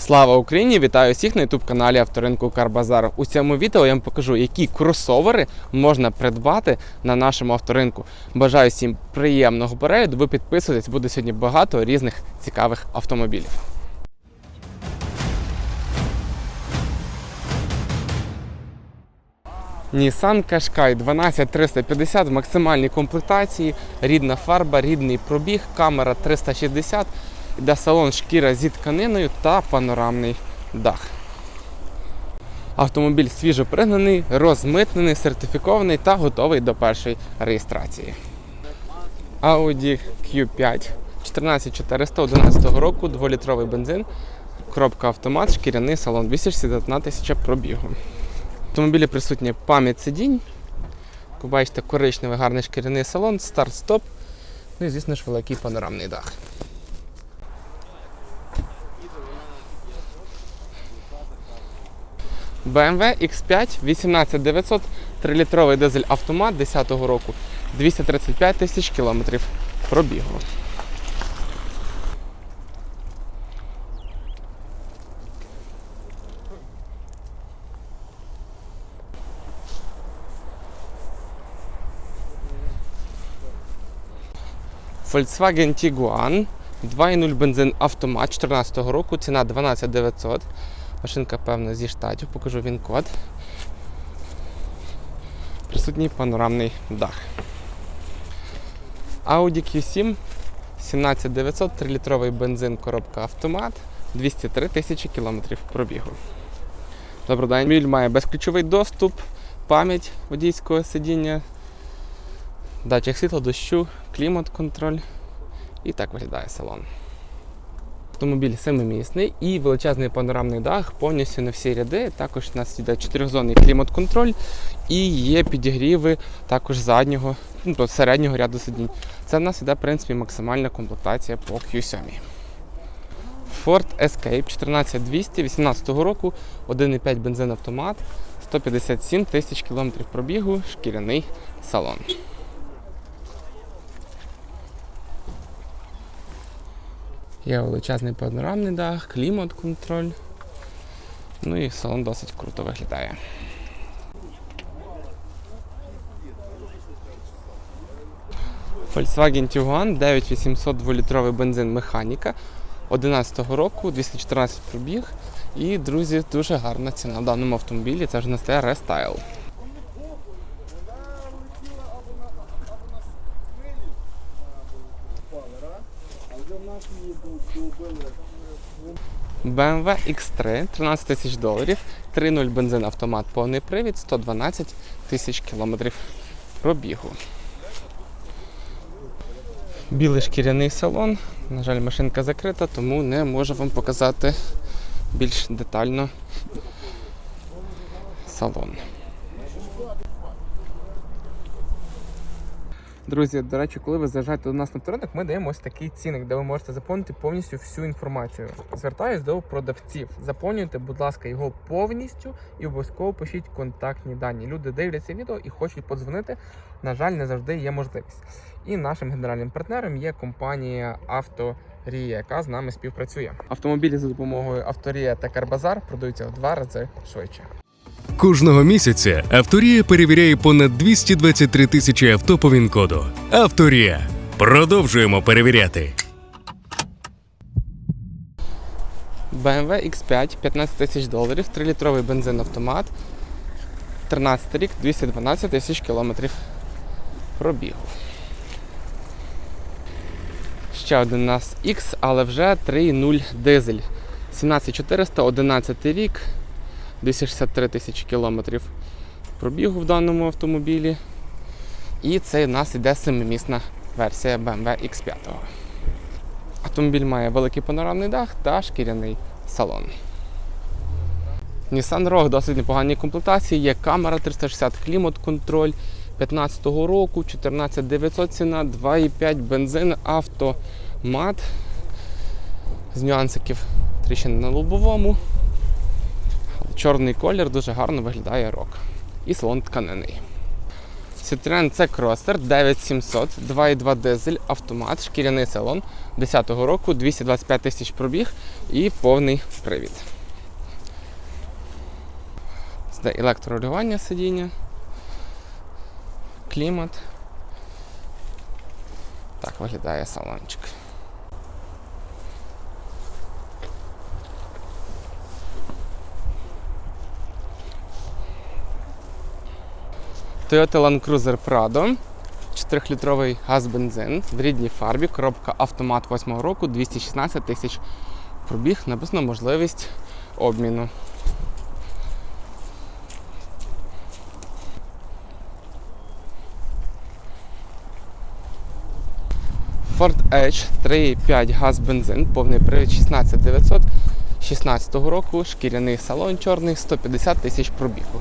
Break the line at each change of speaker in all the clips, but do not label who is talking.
Слава Україні! Вітаю всіх на youtube каналі Авторинку Карбазар. У цьому відео я вам покажу, які кросовери можна придбати на нашому авторинку. Бажаю всім приємного перегляду. Ви підписуйтесь, буде сьогодні багато різних цікавих автомобілів. Nissan Qashqai 12350 в максимальній комплектації, рідна фарба, рідний пробіг, камера 360, іде салон шкіра зі тканиною та панорамний дах. Автомобіль свіжо пригнаний, розмитнений, сертифікований та готовий до першої реєстрації. Audi Q5 14411 року, 2-літровий бензин, коробка автомат, шкіряний салон, 261 тисяча пробігу. В автомобілі присутня пам'ять сидінь. Бачите, коричневий гарний шкіряний салон, старт-стоп. Ну і, звісно ж, великий панорамний дах. BMW X5 18900, 3-літровий дизель автомат 10-го року, 235 тисяч кілометрів пробігу. Volkswagen Tiguan 2.0 бензин автомат 14 року, ціна 12900. Машинка, певно, зі штатів, покажу він код. Присутній панорамний дах. Audi Q7 17900, 3-літровий бензин, коробка автомат, 203 тисячі кілометрів пробігу. Добрий день. Автомобіль має безключовий доступ, пам'ять водійського сидіння, датчик світла, дощу, клімат-контроль. І так виглядає салон. Автомобіль семимісний і величезний панорамний дах повністю на всі ряди. Також у нас йде чотирьохзонний клімат-контроль і є підігріви також заднього, ну, тобто середнього ряду сидінь. Це в нас іде, в принципі, максимальна комплектація по Q7. Ford Escape 14200 18 року, 1,5 бензин автомат, 157 тисяч кілометрів пробігу, шкіряний салон. Є величезний панорамний дах, клімат-контроль. Ну і салон досить круто виглядає. Volkswagen Tiguan 9800 2-літровий бензин механіка 11 року, 214 пробіг. І, друзі, дуже гарна ціна в даному автомобілі. Це вже настає рестайл. BMW X3 13 тисяч доларів, 3.0 бензин автомат, повний привід, 112 тисяч кілометрів пробігу. Білий шкіряний салон. На жаль, машинка закрита, тому не можу вам показати більш детально салон. Друзі, до речі, коли ви заїжджаєте до нас на авторинок, ми даємо ось такий цінник, де ви можете заповнити повністю всю інформацію. Звертаюсь до продавців. Заповнюйте, будь ласка, його повністю і обов'язково пишіть контактні дані. Люди дивляться відео і хочуть подзвонити. На жаль, не завжди є можливість. І нашим генеральним партнером є компанія Авторія, яка з нами співпрацює. Автомобілі за допомогою Авторія та Карбазар продаються в два рази швидше.
Кожного місяця Авторія перевіряє понад 223 тисячі авто по ВІН-коду. Авторія. Продовжуємо перевіряти.
BMW X5 15 тисяч доларів, 3-літровий бензин автомат, 13 рік, 212 тисяч кілометрів пробігу. Ще один у нас X, але вже 3.0 дизель. 17400, 11 рік, 263 тисячі кілометрів пробігу в даному автомобілі. І це у нас іде семимісна версія BMW X5. Автомобіль має великий панорамний дах та шкіряний салон. Nissan Rogue досить непоганій комплектації, є камера 360 клімат-контроль 15-го року, 14900 ціна, 2,5 бензин, автомат з нюансиків тріщин на лобовому. Чорний колір дуже гарно виглядає рок. І салон тканинний. Citroen C Crosser 9700, 2,2 дизель, автомат, шкіряний салон, 10-го року, 225 тисяч пробіг і повний привід. Це електрорегулювання сидіння, клімат. Так виглядає салончик. Toyota Land Cruiser Prado. 4-літровий газ-бензин в рідній фарбі, коробка автомат 8 року, 216 тисяч пробіг, написано можливість обміну. Ford Edge 3,5 газ-бензин, повний привід 16900 16 року, шкіряний салон чорний, 150 тисяч пробігу.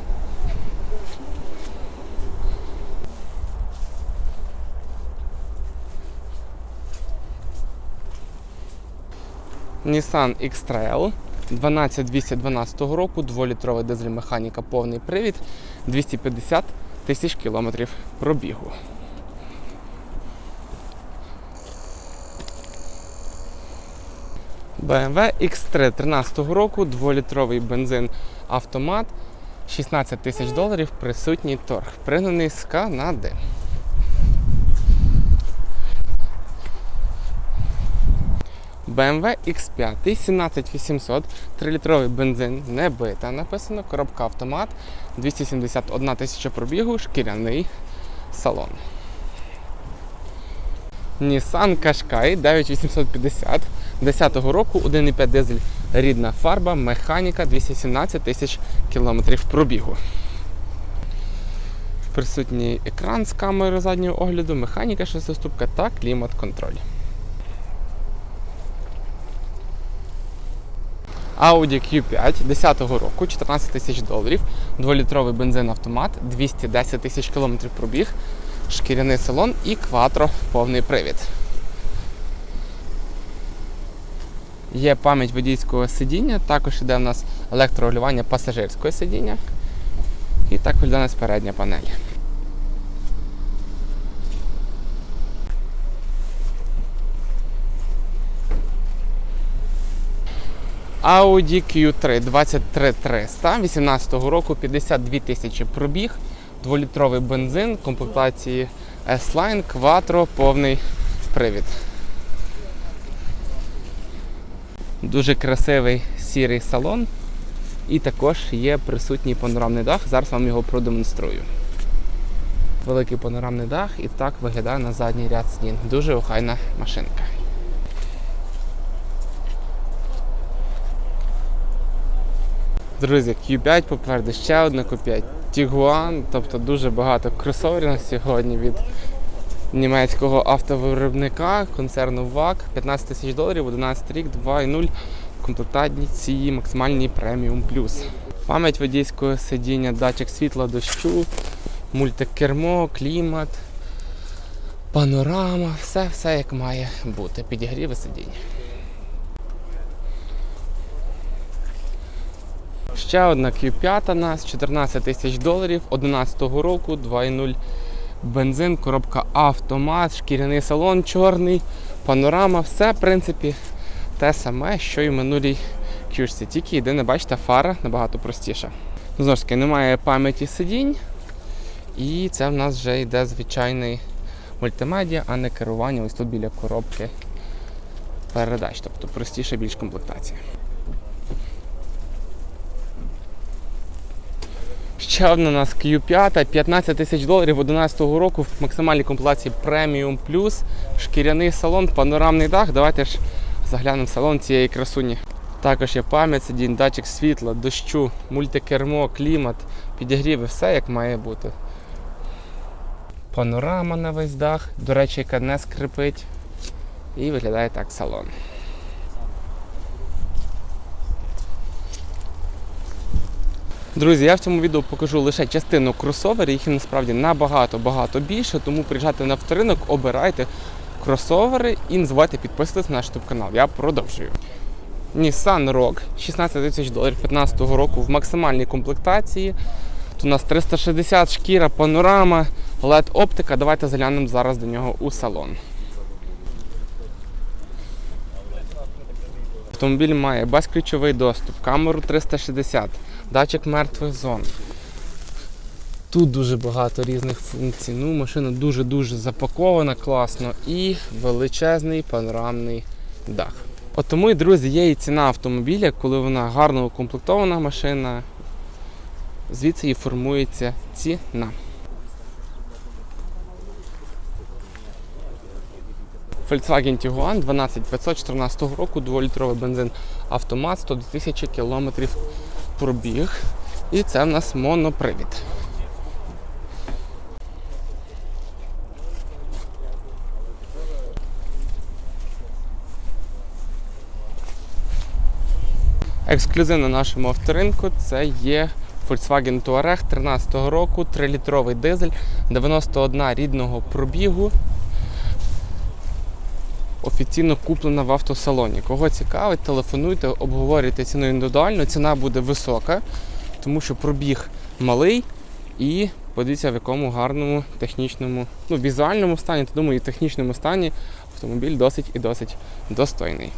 Nissan X-Trail 12212 року, 2-літровий дизель механіка, повний привід, 250 тисяч кілометрів пробігу. BMW X3 13 року, 2-літровий бензин автомат, 16 тисяч доларів, присутній торг, пригнаний з Канади. BMW X5 17800, 3-літровий бензин, не бита, написано, коробка автомат, 271 тисяча пробігу, шкіряний салон. Nissan Qashqai 9850 10 року, 1,5 дизель, рідна фарба, механіка, 217 тисяч кілометрів пробігу. Присутній екран з камерою заднього огляду, механіка шестиступка та клімат-контроль. Audi Q5 10-го року, 14 тисяч доларів, 2-літровий бензин автомат, 210 тисяч кілометрів пробіг, шкіряний салон і кватро повний привід. Є пам'ять водійського сидіння, також йде в нас електрорегулювання пасажирського сидіння. І так виглядає у нас передня панель. Audi Q3 23300 18 року 52 тисячі пробіг, 2-літровий бензин, комплектації S-Line, Quattro, повний привід. Дуже красивий сірий салон. І також є присутній панорамний дах. Зараз вам його продемонструю. Великий панорамний дах і так виглядає на задній ряд сидінь. Дуже охайна машинка. Друзі, Q5 попереду ще одна Q5. Tiguan, тобто дуже багато кросоверів на сьогодні від німецького автовиробника концерну ВАК. 15 тисяч доларів, 11 рік, 2.0 комплектації максимальний преміум плюс. Пам'ять водійського сидіння, датчик світла, дощу, мультикермо, клімат, панорама, все, все як має бути. Підігріви сидіння. Ще одна Q5 у нас 14 тисяч доларів 11 року, 2.0 бензин, коробка автомат, шкіряний салон чорний, панорама, все в принципі те саме, що і минулій Q. Тільки єдине, бачите, фара набагато простіша. Ну, Знову ж таки, немає пам'яті сидінь, і це в нас вже йде звичайний мультимедіа, а не керування ось тут біля коробки передач, тобто простіша більш комплектація. Ще одна у нас Q5, 15 тисяч доларів 11 року в максимальній комплектації Premium Plus, шкіряний салон, панорамний дах. Давайте ж заглянемо в салон цієї красуні. Також є пам'ять сидінь, датчик світла, дощу, мультикермо, клімат, підігріви, все як має бути. Панорама на весь дах, до речі, яка не скрипить. І виглядає так салон. Друзі, я в цьому відео покажу лише частину кросоверів, їх насправді набагато-багато більше, тому приїжджайте на авторинок, обирайте кросовери і не забувайте підписуватися на наш YouTube канал. Я продовжую. Nissan Rogue 16 тисяч доларів 15 року в максимальній комплектації. Тут у нас 360 шкіра, панорама, LED оптика. Давайте заглянемо зараз до нього у салон. Автомобіль має безключовий доступ, камеру 360, датчик мертвих зон. Тут дуже багато різних функцій. Ну, машина дуже-дуже запакована класно і величезний панорамний дах. От тому і друзі, є і ціна автомобіля, коли вона гарно укомплектована машина, звідси і формується ціна. Volkswagen Tiguan 12514 року, 2-літровий бензин автомат, 102 тисячі кілометрів пробіг. І це в нас монопривід. Ексклюзив на нашому авторинку це є Volkswagen Touareg 13 року, 3-літровий дизель, 91 рідного пробігу. Офіційно куплена в автосалоні. Кого цікавить, телефонуйте, обговорюйте ціну індивідуально. Ціна буде висока, тому що пробіг малий і подивіться в якому гарному технічному, ну візуальному стані, то думаю, і технічному стані автомобіль досить і досить достойний.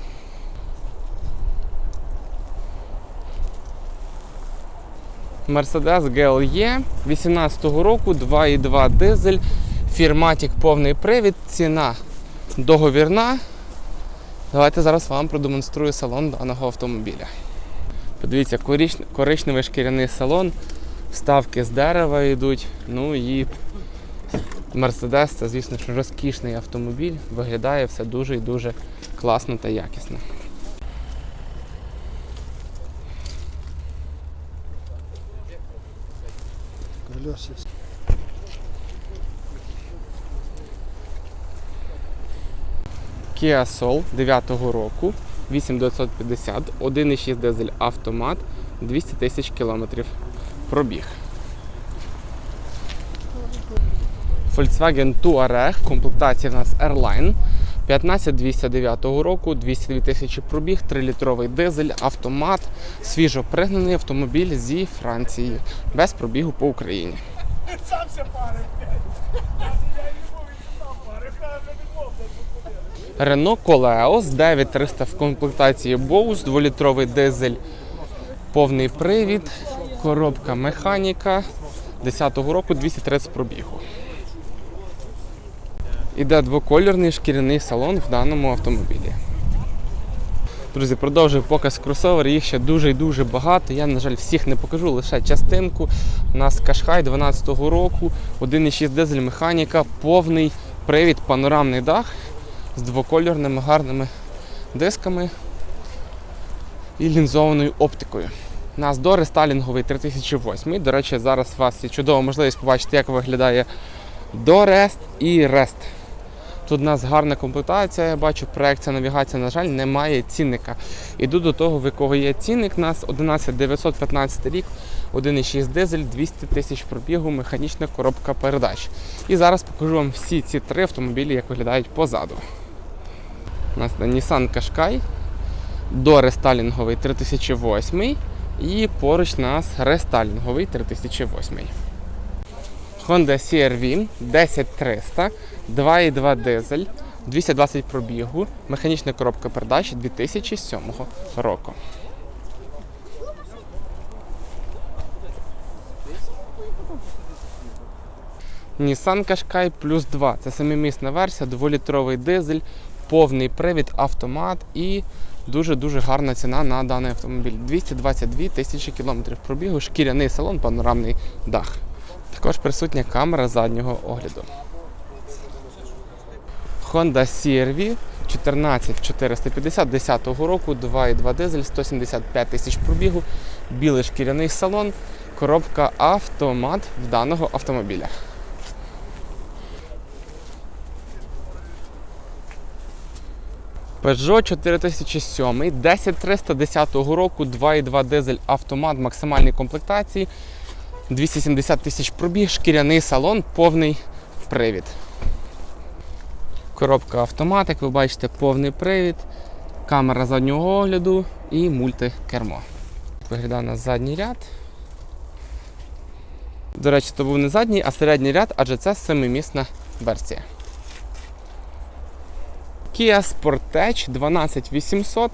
Mercedes GLE 18 року, 2,2 дизель, фірматік повний привід, ціна договірна. Давайте зараз вам продемонструю салон даного автомобіля. Подивіться, корич- коричневий шкіряний салон, вставки з дерева йдуть. Ну і Mercedes це, звісно розкішний автомобіль. Виглядає все дуже і дуже класно та якісно.
Колеса.
Kia Soul 9 року, 8950, 1,6 дизель автомат, 200 тисяч кілометрів пробіг. Volkswagen Touareg в комплектації в нас Airline 15209 року, 202 тисячі пробіг, 3-літровий дизель, автомат, свіжо пригнаний автомобіль зі Франції, без пробігу по Україні.
Сам все парив, блядь. Я не можу, він сам парив. Я вже не мог, блядь,
Renault Koleos 9300 в комплектації Bose, 2-літровий дизель, повний привід, коробка механіка 10-го року 230 пробігу. Іде двокольорний шкіряний салон в даному автомобілі. Друзі, продовжую показ кросовер. Їх ще дуже і дуже багато. Я, на жаль, всіх не покажу, лише частинку. У нас Кашхай 12-го року, 1,6 дизель механіка, повний привід, панорамний дах з двокольорними гарними дисками і лінзованою оптикою. У нас до рестайлінговий 3008. До речі, зараз у вас є чудова можливість побачити, як виглядає до Рест і Рест. Тут у нас гарна комплектація, я бачу, проекція навігація, на жаль, немає цінника. Іду до того, в якого є цінник. У нас 11915 рік, 1,6 дизель, 200 тисяч пробігу, механічна коробка передач. І зараз покажу вам всі ці три автомобілі, як виглядають позаду. У нас Nissan Qashqai, до рестайлінговий 3008 і поруч нас рестайлінговий 3008. Honda CR-V 10300, 2,2 дизель, 220 пробігу, механічна коробка передач 2007 року. Nissan Qashqai Plus 2. Це семимісна версія, 2-літровий дизель, повний привід, автомат і дуже-дуже гарна ціна на даний автомобіль. 222 тисячі кілометрів пробігу, шкіряний салон, панорамний дах. Також присутня камера заднього огляду. Honda CR-V 14450 10 року, 2,2 дизель, 175 тисяч пробігу, білий шкіряний салон, коробка автомат в даного автомобіля. Peugeot 4007, 10310 року, 2,2 дизель автомат максимальній комплектації, 270 тисяч пробіг, шкіряний салон, повний привід. Коробка автомат, як ви бачите, повний привід, камера заднього огляду і мультикермо. Виглядає у нас задній ряд. До речі, це був не задній, а середній ряд, адже це семимісна версія. Kia Sportage 12800,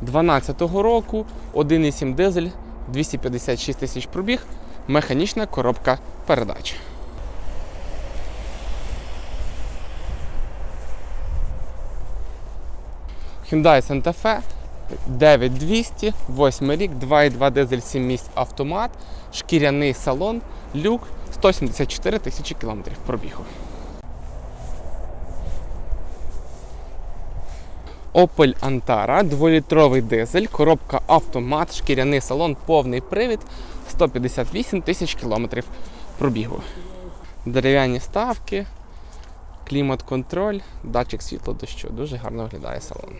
2012 року, 1,7 дизель, 256 тисяч пробіг, механічна коробка передач. Hyundai Santa Fe 9200, 8 рік, 2,2 дизель 7 місць автомат, шкіряний салон, люк, 174 тисячі кілометрів пробігу. Opel Antara, 2-літровий дизель, коробка автомат, шкіряний салон, повний привід, 158 тисяч кілометрів пробігу. Дерев'яні ставки, клімат-контроль, датчик світло дощу. Дуже гарно виглядає салон.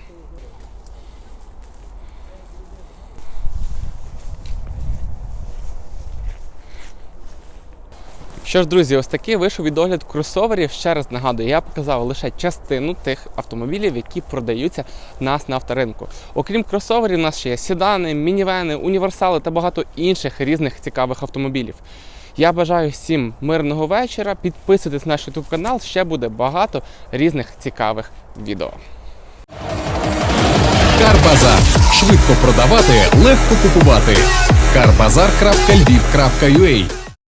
Що ж, друзі, ось такий вийшов відогляд кросоверів. Ще раз нагадую, я показав лише частину тих автомобілів, які продаються нас на авторинку. Окрім кросоверів, у нас ще є седани, мінівени, універсали та багато інших різних цікавих автомобілів. Я бажаю всім мирного вечора. Підписуйтесь на наш YouTube канал, ще буде багато різних цікавих відео.
Карбазар. Швидко продавати, легко купувати. Карбазар.львів.ua